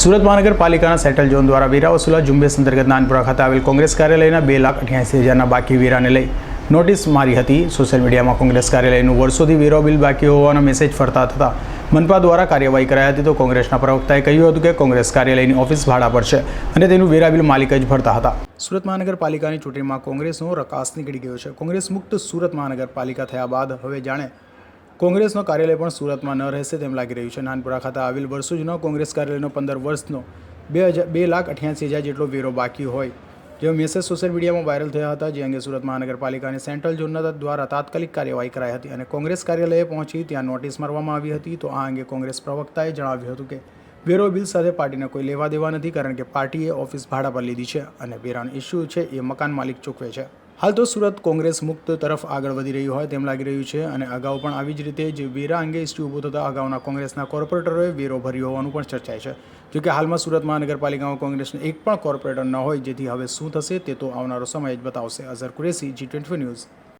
સુરત મહાનગરપાલિકાના settle zone દ્વારા વેરા વસૂલા ઝુંબેશ અંતર્ગત નાનપુરા ખાતે આવેલ કોંગ્રેસ કાર્યાલયના બે લાખ અઠ્યાસી હજારના બાકી વેરાને લઈ નોટિસ મારી હતી. સોશિયલ મીડિયામાં કોંગ્રેસ કાર્યાલયનું વર્ષોથી વેરો બિલ બાકી હોવાનો મેસેજ ફરતા થતાં મનપા દ્વારા કાર્યવાહી કરાઈ હતી તો કોંગ્રેસના પ્રવક્તાએ કહ્યું હતું કે કોંગ્રેસ કાર્યાલયની ઓફિસ ભાડા પર છે અને તેનું વેરા બિલ માલિક જ ભરતા હતા. સુરત મહાનગરપાલિકાની ચૂંટણીમાં કોંગ્રેસનો રકાસ નીકળી ગયો છે. કોંગ્રેસ મુક્ત સુરત મહાનગરપાલિકા થયા બાદ હવે જાણે કોંગ્રેસનો કાર્યાલય પણ સુરતમાં ન રહેશે તેમ લાગી રહ્યું છે. નાનપુરા ખાતે આવેલ વર્ષો કોંગ્રેસ કાર્યાલયનો પંદર વર્ષનો બે હજાર બે લાખ અઠ્યાસી હજાર જેટલો વેરો બાકી હોય. જેઓ મેસેજ સોશિયલ મીડિયામાં વાયરલ થયા હતા, જે અંગે સુરત મહાનગરપાલિકાની સેન્ટ્રલ ઝોનના દ્વારા તાત્કાલિક કાર્યવાહી કરાઈ હતી અને કોંગ્રેસ કાર્યાલયે પહોંચી ત્યાં નોટિસ મારવામાં આવી હતી. તો આ અંગે કોંગ્રેસ પ્રવક્તાએ જણાવ્યું હતું કે, વેરો બિલ સાથે પાર્ટીને કોઈ લેવા દેવા નથી કારણ કે પાર્ટીએ ઓફિસ ભાડા પર લીધી છે અને વેરાનો ઇસ્યુ છે એ મકાન માલિક ચૂકવે છે. હાલ તો સુરત કોંગ્રેસ મુક્ત તરફ આગળ વધી રહ્યું હોય તેમ લાગી રહ્યું છે અને અગાઉ પણ આવી જ રીતે જે વેરા અંગે ઇસ્યુ ઊભો થતા અગાઉના કોંગ્રેસના કોર્પોરેટરોએ વેરો ભર્યો હોવાનું પણ ચર્ચાય છે. જોકે હાલમાં સુરત મહાનગરપાલિકામાં કોંગ્રેસનો એક પણ કોર્પોરેટર ન હોય જેથી હવે શું થશે તે તો આવનારો સમય જ બતાવશે. Azhar Qureshi ji twenty news